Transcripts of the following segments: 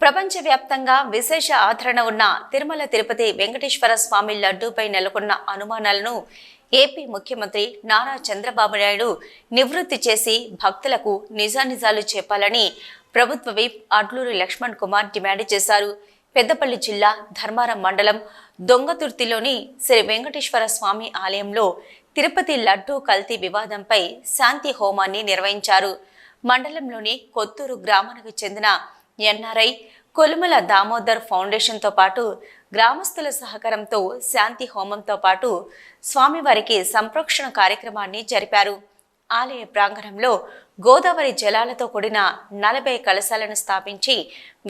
ప్రపంచవ్యాప్తంగా విశేష ఆదరణ ఉన్న తిరుమల తిరుపతి వెంకటేశ్వర స్వామి లడ్డూపై నెలకొన్న అనుమానాలను ఏపీ ముఖ్యమంత్రి నారా చంద్రబాబు నాయుడు నివృత్తి చేసి భక్తులకు నిజానిజాలు చెప్పాలని ప్రభుత్వ విప్ అడ్లూరి లక్ష్మణ్ కుమార్ డిమాండ్ చేశారు. పెద్దపల్లి జిల్లా ధర్మారం మండలం దొంగతుర్తిలోని శ్రీ వెంకటేశ్వర స్వామి ఆలయంలో తిరుపతి లడ్డూ కల్తీ వివాదంపై శాంతి హోమాన్ని నిర్వహించారు. మండలంలోని కొత్తూరు గ్రామానికి చెందిన ఎన్ఆర్ఐ కొలుమల దామోదర్ ఫౌండేషన్తో పాటు గ్రామస్తుల సహకారంతో శాంతి హోమంతో పాటు స్వామివారికి సంప్రోక్షణ కార్యక్రమాన్ని జరిపారు. ఆలయ ప్రాంగణంలో గోదావరి జలాలతో కూడిన నలభై కలశాలను స్థాపించి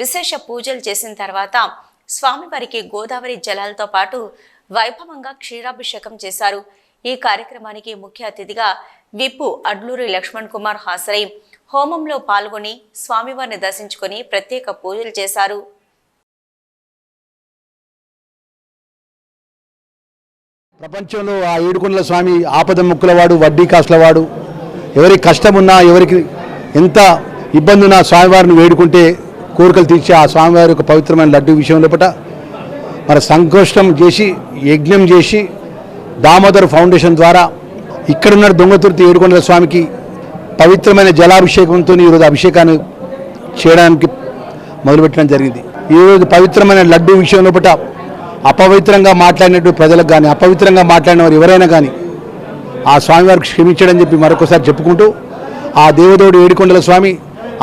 విశేష పూజలు చేసిన తర్వాత స్వామివారికి గోదావరి జలాలతో పాటు వైభవంగా క్షీరాభిషేకం చేశారు. ఈ కార్యక్రమానికి ముఖ్య అతిథిగా విప్పు అడ్లూరి లక్ష్మణ్ కుమార్ హాజరై హోమంలో పాల్గొని స్వామివారిని దర్శించుకొని ప్రత్యేక పూజలు చేశారు. ప్రపంచంలో ఆ ఏడుకొండల స్వామి ఆపద ముక్కులవాడు వడ్డీ కాసులవాడు ఎవరికి కష్టం ఉన్నా ఎవరికి ఎంత ఇబ్బంది ఉన్నా స్వామివారిని వేడుకుంటే కోరికలు తీర్చే ఆ స్వామివారి యొక్క పవిత్రమైన లడ్డు విషయం లోపల మరి సంకోష్టం చేసి యజ్ఞం చేసి దామోదర్ ఫౌండేషన్ ద్వారా ఇక్కడున్న దొంగతుర్తి ఏడుకొండల స్వామికి పవిత్రమైన జలాభిషేకంతో ఈరోజు అభిషేకాన్ని చేయడానికి మొదలుపెట్టడం జరిగింది. ఈరోజు పవిత్రమైన లడ్డు విషయం లోపల అపవిత్రంగా మాట్లాడినట్టు ప్రజలకు కానీ అపవిత్రంగా మాట్లాడిన వారు ఎవరైనా కానీ ఆ స్వామివారికి క్షమించడని చెప్పి మరొకసారి చెప్పుకుంటూ ఆ దేవదేవుడు ఏడుకొండల స్వామి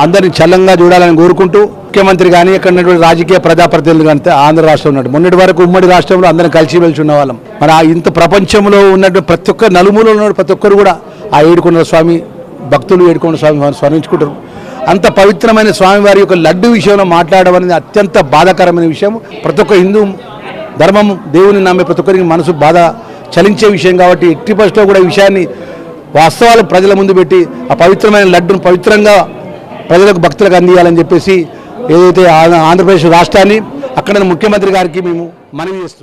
అందరిని చల్లంగా చూడాలని కోరుకుంటూ ముఖ్యమంత్రి కానీ ఇక్కడ ఉన్నటువంటి రాజకీయ ప్రజాప్రతినిధులు కానీ ఆంధ్ర రాష్ట్రం ఉన్నట్టు. మొన్నటి వరకు ఉమ్మడి రాష్ట్రంలో అందరం కలిసి వెళ్తున్న ఉన్నవాళ్ళం. మరి ఆ ఇంత ప్రపంచంలో ఉన్నటువంటి ప్రతి ఒక్క నలుమూలలో ఉన్న ప్రతి ఒక్కరు కూడా ఆ ఏడుకొండల స్వామి భక్తులు ఏడుకొండ స్వామి స్మరించుకుంటారు. అంత పవిత్రమైన స్వామివారి యొక్క లడ్డు విషయంలో మాట్లాడడం అనేది అత్యంత బాధాకరమైన విషయం. ప్రతి ఒక్క హిందూ ధర్మం దేవుని నమ్మే ప్రతి ఒక్కరికి మనసు బాధ చలించే విషయం కాబట్టి ఎట్టి పరిస్థితిలో కూడా ఈ విషయాన్ని వాస్తవాలు ప్రజల ముందు పెట్టి ఆ పవిత్రమైన లడ్డును పవిత్రంగా ప్రజలకు భక్తులకు అందియాలని చెప్పేసి ఏదైతే ఆంధ్రప్రదేశ్ రాష్ట్రాన్ని అక్కడ ముఖ్యమంత్రి గారికి మేము మనవి చేస్తున్నాం.